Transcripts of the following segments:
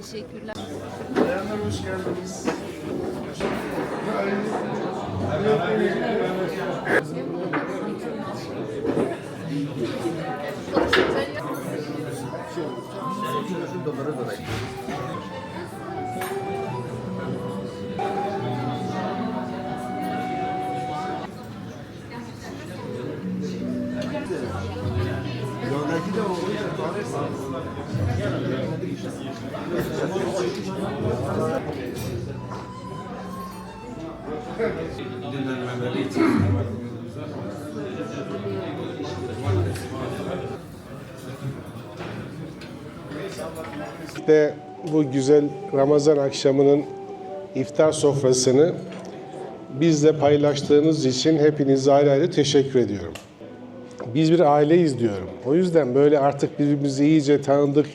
Teşekkürler. Bayanlar hoş geldiniz. Şey, şu dolara dolayı. De bu güzel Ramazan akşamının iftar sofrasını bizle paylaştığınız için hepinize ayrı ayrı teşekkür ediyorum. Biz bir aileyiz diyorum. O yüzden böyle artık birbirimizi iyice tanıdık,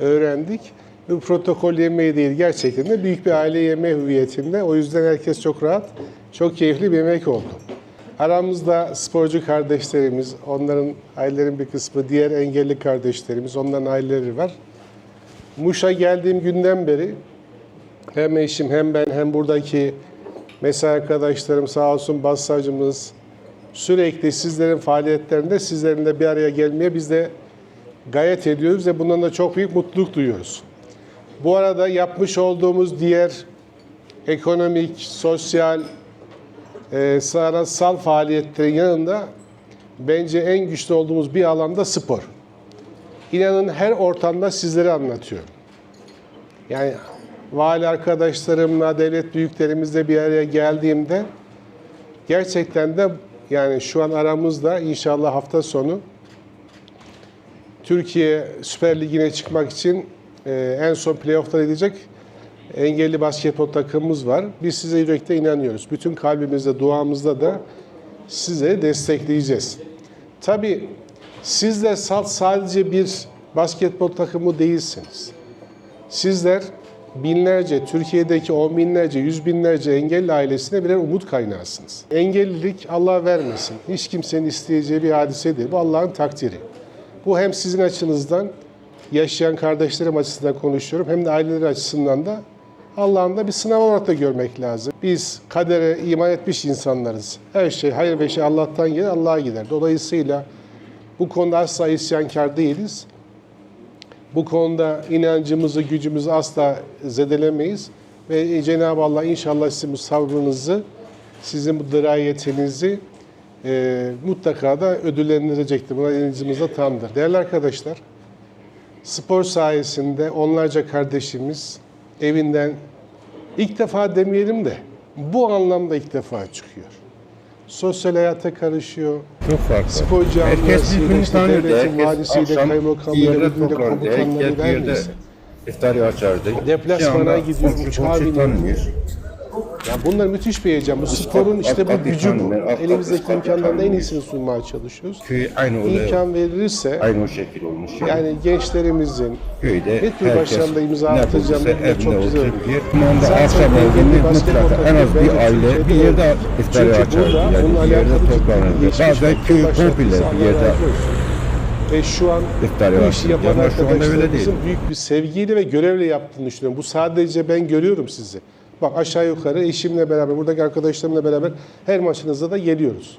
öğrendik. Bu protokol yemeği değil, gerçekten de büyük bir aile yemeği hüviyetinde. O yüzden herkes çok rahat, çok keyifli bir yemek oldu. Aramızda sporcu kardeşlerimiz, onların ailelerin bir kısmı, diğer engelli kardeşlerimiz, onların aileleri var. Muş'a geldiğim günden beri hem eşim hem ben hem buradaki mesai arkadaşlarım sağ olsun bassacımız sürekli sizlerin faaliyetlerinde sizlerin de bir araya gelmeye biz de gayet ediyoruz ve bundan da çok büyük mutluluk duyuyoruz. Bu arada yapmış olduğumuz diğer ekonomik, sosyal, e, sanatsal faaliyetlerin yanında bence en güçlü olduğumuz bir alanda spor. İnanın her ortamda sizlere anlatıyorum. Yani vali arkadaşlarımla, devlet büyüklerimizle bir araya geldiğimde gerçekten de yani şu an aramızda inşallah hafta sonu Türkiye Süper Ligi'ne çıkmak için e, en son playoff'lara gidecek engelli basketbol takımımız var. Biz size yürekte inanıyoruz. Bütün kalbimizde, duamızda da size destekleyeceğiz. Tabii sizler salt sadece bir basketbol takımı değilsiniz. Sizler binlerce, Türkiye'deki on binlerce, yüz binlerce engelli ailesine birer umut kaynağısınız. Engellilik Allah vermesin. Hiç kimsenin isteyeceği bir hadise değil. Bu Allah'ın takdiri. Bu hem sizin açınızdan, yaşayan kardeşlerim açısından konuşuyorum, hem de aileleri açısından da Allah'ın da bir sınav olarak da görmek lazım. Biz kadere iman etmiş insanlarız. Her şey, hayır ve şey Allah'tan gelir, Allah'a gider. Dolayısıyla bu konuda asla isyankar değiliz. Bu konuda inancımızı, gücümüzü asla zedelemeyiz. Ve Cenab-ı Allah inşallah sizin bu sabrınızı, sizin bu dirayetinizi e, mutlaka da ödüllendirecektir. Buna inancımız da tamdır. Değerli arkadaşlar, spor sayesinde onlarca kardeşimiz evinden ilk defa demeyelim de bu anlamda ilk defa çıkıyor. Sosyal hayata karışıyor. Çok farklı. Spor Herkes camiasıyla, birbirini işte tanıyordu. devletin Herkes valisiyle, akşam bir kaymakamıyla, yerde toplanırdı. Herkes komutanlarıyla bir yerde neyse. iftari açardı. Deplasmana gidiyor, komşu uçağa komşu biniyor. tanımıyor. Ya bunlar müthiş bir heyecan. Bu sporun işte bu gücü bu. Elimizdeki imkanların en iyisini sunmaya çalışıyoruz. Köy aynı oluyor. İmkan verilirse Aynı o şekil olmuş. Yani, yani gençlerimizin köyde ne tür başarılı imza ne atacağım evinde çok güzel olur. Zaten akşam basketbol mutlaka en az bir aile bir yerde açardı. burada Yani bir yerde geçmiş Bazen köy komple bir yerde. Ve şu an İftari bu işi yapan arkadaşlarımızın büyük bir sevgiyle ve görevle yaptığını düşünüyorum. Bu sadece ben görüyorum sizi. Bak aşağı yukarı eşimle beraber, buradaki arkadaşlarımla beraber her maçınızda da geliyoruz.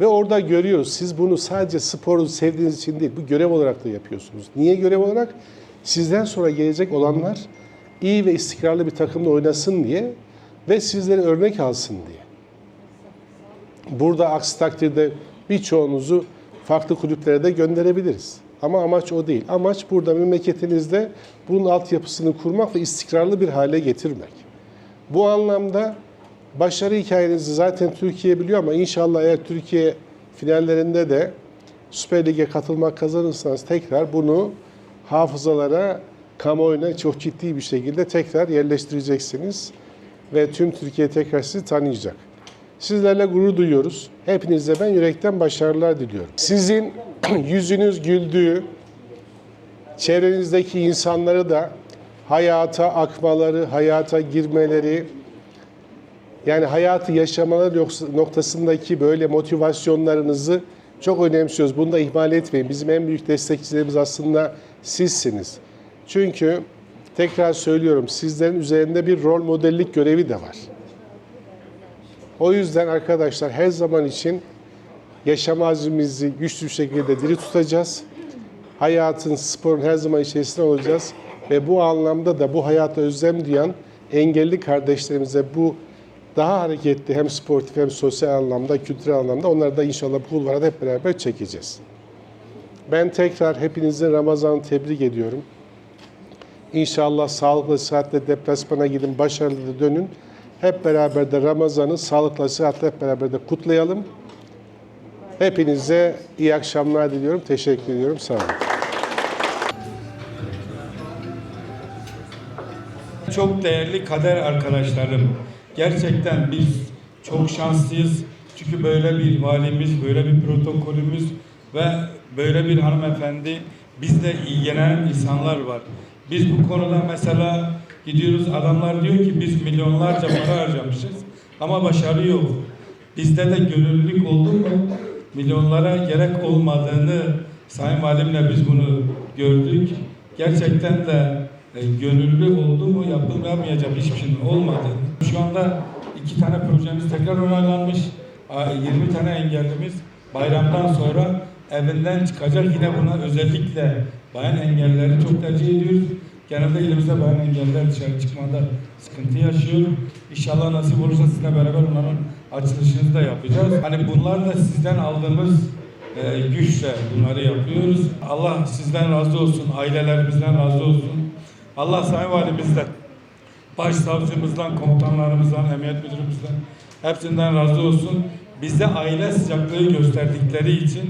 Ve orada görüyoruz. Siz bunu sadece sporu sevdiğiniz için değil, bu görev olarak da yapıyorsunuz. Niye görev olarak? Sizden sonra gelecek olanlar iyi ve istikrarlı bir takımda oynasın diye ve sizleri örnek alsın diye. Burada aksi takdirde birçoğunuzu farklı kulüplere de gönderebiliriz. Ama amaç o değil. Amaç burada memleketinizde bunun altyapısını kurmak ve istikrarlı bir hale getirmek. Bu anlamda başarı hikayenizi zaten Türkiye biliyor ama inşallah eğer Türkiye finallerinde de Süper Lig'e katılmak kazanırsanız tekrar bunu hafızalara, kamuoyuna çok ciddi bir şekilde tekrar yerleştireceksiniz ve tüm Türkiye tekrar sizi tanıyacak. Sizlerle gurur duyuyoruz. Hepinize ben yürekten başarılar diliyorum. Sizin yüzünüz güldüğü, çevrenizdeki insanları da hayata akmaları, hayata girmeleri, yani hayatı yaşamaları noktasındaki böyle motivasyonlarınızı çok önemsiyoruz. Bunu da ihmal etmeyin. Bizim en büyük destekçilerimiz aslında sizsiniz. Çünkü tekrar söylüyorum sizlerin üzerinde bir rol modellik görevi de var. O yüzden arkadaşlar her zaman için yaşam azmimizi güçlü bir şekilde diri tutacağız. Hayatın, sporun her zaman içerisinde olacağız. Ve bu anlamda da bu hayata özlem duyan engelli kardeşlerimize bu daha hareketli hem sportif hem sosyal anlamda, kültürel anlamda onları da inşallah bu kulvara hep beraber çekeceğiz. Ben tekrar hepinizi Ramazan tebrik ediyorum. İnşallah sağlıklı, sıhhatle deplasmana gidin, başarılı da dönün. Hep beraber de Ramazan'ı sağlıkla, sıhhatle hep beraber de kutlayalım. Hepinize iyi akşamlar diliyorum. Teşekkür ediyorum. Sağ olun. Çok değerli kader arkadaşlarım. Gerçekten biz çok şanslıyız. Çünkü böyle bir valimiz, böyle bir protokolümüz ve böyle bir hanımefendi bizle ilgilenen insanlar var. Biz bu konuda mesela gidiyoruz adamlar diyor ki biz milyonlarca para harcamışız ama başarı yok. Bizde de gönüllülük oldu mu milyonlara gerek olmadığını Sayın Valimle biz bunu gördük. Gerçekten de e, gönüllü oldu mu yapılmayacak hiçbir şeyin olmadı. Şu anda iki tane projemiz tekrar onaylanmış. A- 20 tane engellimiz bayramdan sonra evinden çıkacak. Yine buna özellikle bayan engellileri çok tercih ediyoruz. Genelde ilimizde bayan engelliler dışarı çıkmada sıkıntı yaşıyor. İnşallah nasip olursa sizinle beraber onların açılışını da yapacağız. Hani bunlar da sizden aldığımız e, güçle bunları yapıyoruz. Allah sizden razı olsun, ailelerimizden razı olsun. Allah Sayın Valimizden, Başsavcımızdan, komutanlarımızdan, emniyet müdürümüzden hepsinden razı olsun. Bize aile sıcaklığı gösterdikleri için